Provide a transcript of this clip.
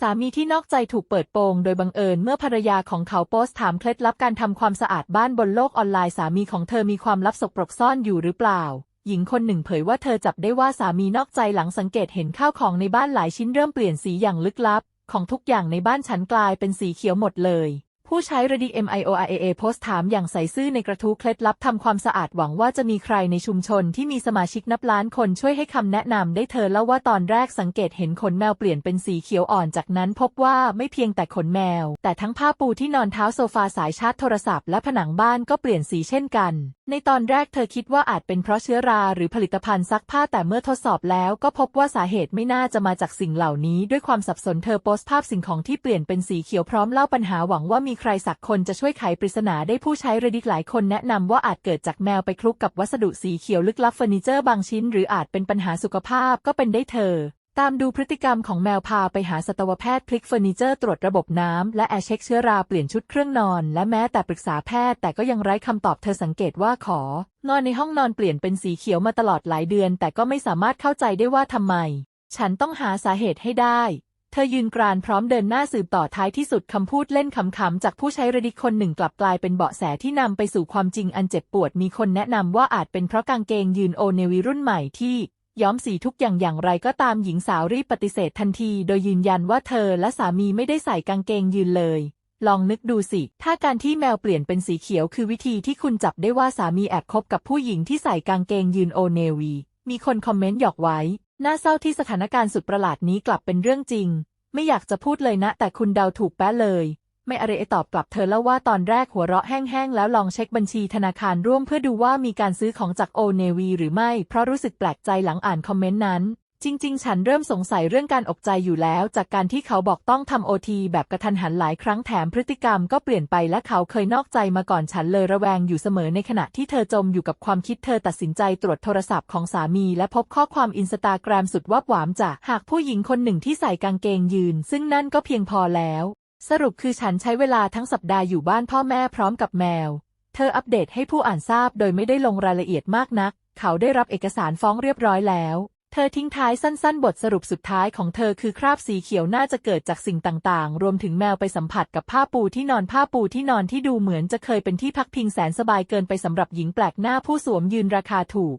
สามีที่นอกใจถูกเปิดโปงโดยบังเอิญเมื่อภรรยาของเขาโพสต์ถามเคล็ดลับการทำความสะอาดบ้านบนโลกออนไลน์สามีของเธอมีความลับสกปรกซ่อนอยู่หรือเปล่า หญิงคนหนึ่งเผยว่าเธอจับได้ว่าสามีนอกใจหลังสังเกตเห็นข้าวของในบ้านหลายชิ้นเริ่มเปลี่ยนสีอย่างลึกลับ ของทุกอย่างในบ้านฉันกลายเป็นสีเขียวหมดเลย ผู้ใช้ Reddit MIORAA โพสต์ถามอย่างใส่ซื่อในกระทู้เคล็ดลับทำความสะอาดหวังว่าจะมีใครในชุมชนที่มีสมาชิกนับล้านคนช่วยให้คำแนะนำได้เธอเล่าว่าตอนแรกสังเกตเห็นขนแมวเปลี่ยนเป็นสีเขียวอ่อนจากนั้นพบว่าไม่เพียงแต่ขนแมว แต่ทั้งผ้าปูที่นอนเท้าโซฟาสายชาร์จโทรศัพท์และผนังบ้านก็เปลี่ยนสีเช่นกัน ในตอนแรกเธอคิดว่าอาจเป็นเพราะเชื้อราหรือผลิตภัณฑ์ซักผ้าแต่เมื่อทดสอบแล้วก็พบว่าสาเหตุไม่น่าจะมาจากสิ่งเหล่านี้ ด้วยความสับสนเธอโพสต์ภาพสิ่งของที่เปลี่ยนเป็นสีเขียวพร้อมเล่าปัญหาหวังว่ามีใครสักคนจะช่วยไขปริศนาได้ผู้ใช้ระดิกหลายคนแนะนำว่าอาจเกิดจากแมวไปคลุกกับวัสดุสีเขียวลึกลับเฟอร์นิเจอร์บางชิ้น หรืออาจเป็นปัญหาสุขภาพก็เป็นได้เธอ ตามดูพฤติกรรมของแมวพาไปหาสัตวแพทย์พลิกเฟอร์นิเจอร์ตรวจระบบน้ำและแอเช็คเชื้อราเปลี่ยนชุดเครื่องนอน และแม้แต่ปรึกษาแพทย์ แต่ก็ยังไร้คำตอบเธอสังเกตว่าขอนอนในห้องนอนเปลี่ยนเป็นสีเขียวมาตลอดหลายเดือน แต่ก็ไม่สามารถเข้าใจได้ว่าทำไม ฉันต้องหาสาเหตุให้ได้ ธอยืนกรานพร้อมเดินหน้าสืบต่อท้ายที่สุดคำพูดเล่นขำๆ จากผู้ใช้ระดิคนหนึ่งกลับกลายเป็นเบาะแสที่นำไปสู่ความจริงอันเจ็บปวดมีคนแนะนำว่าอาจเป็นเพราะกางเกงยืนโอเนวีรุ่นใหม่ที่ย้อมสีทุกอย่างอย่างไรก็ตามหญิงสาวรีบปฏิเสธทันที โดยยืนยันว่าเธอและสามีไม่ได้ใส่กางเกงยืนเลย ลองนึกดูสิ ถ้าการที่แมวเปลี่ยนเป็นสีเขียวคือวิธีที่คุณจับได้ว่าสามีแอบคบกับผู้หญิงที่ใส่กางเกงยืนโอเนวี มีคนคอมเมนต์หยอกไว้ น่าเศร้าที่สถานการณ์สุดประหลาดนี้กลับเป็นเรื่องจริง ไม่อยากจะพูดเลยนะ แต่คุณเดาถูกแป๊ะเลย ไม่อะไรตอบกลับเธอเล่าว่าตอนแรกหัวเราะแห้งๆ แล้วลองเช็คบัญชีธนาคารร่วมเพื่อดูว่ามีการซื้อของจากโอเนวีหรือไม่ เพราะรู้สึกแปลกใจหลังอ่านคอมเมนต์นั้น จริง ๆ ฉันเริ่มสงสัยเรื่องการอกใจอยู่แล้ว จากการที่เขาบอกต้องทำโอทีแบบกระทันหันหลายครั้งแถมพฤติกรรมก็เปลี่ยนไปและเขาเคยนอกใจมาก่อนฉันเลยระแวงอยู่เสมอในขณะที่เธอจมอยู่กับความคิดเธอตัดสินใจตรวจโทรศัพท์ของสามี และพบข้อความอินสตาแกรมสุดวับหวามจากหากผู้หญิงคนหนึ่งที่ใส่กางเกงยืน ซึ่งนั่นก็เพียงพอแล้ว สรุปคือฉันใช้เวลาทั้งสัปดาห์อยู่บ้านพ่อแม่พร้อมกับแมว เธออัปเดตให้ผู้อ่านทราบโดยไม่ได้ลงรายละเอียดมากนัก เขาได้รับเอกสารฟ้องเรียบร้อยแล้ว เธอทิ้งท้ายสั้นๆ บทสรุปสุดท้ายของเธอคือคราบสีเขียวน่าจะเกิดจากสิ่งต่างๆ รวมถึงแมวไปสัมผัสกับผ้าปูที่นอนผ้าปูที่นอนที่ดูเหมือนจะเคยเป็นที่พักพิงแสนสบายเกินไปสำหรับหญิงแปลกหน้าผู้สวมยืนราคาถูก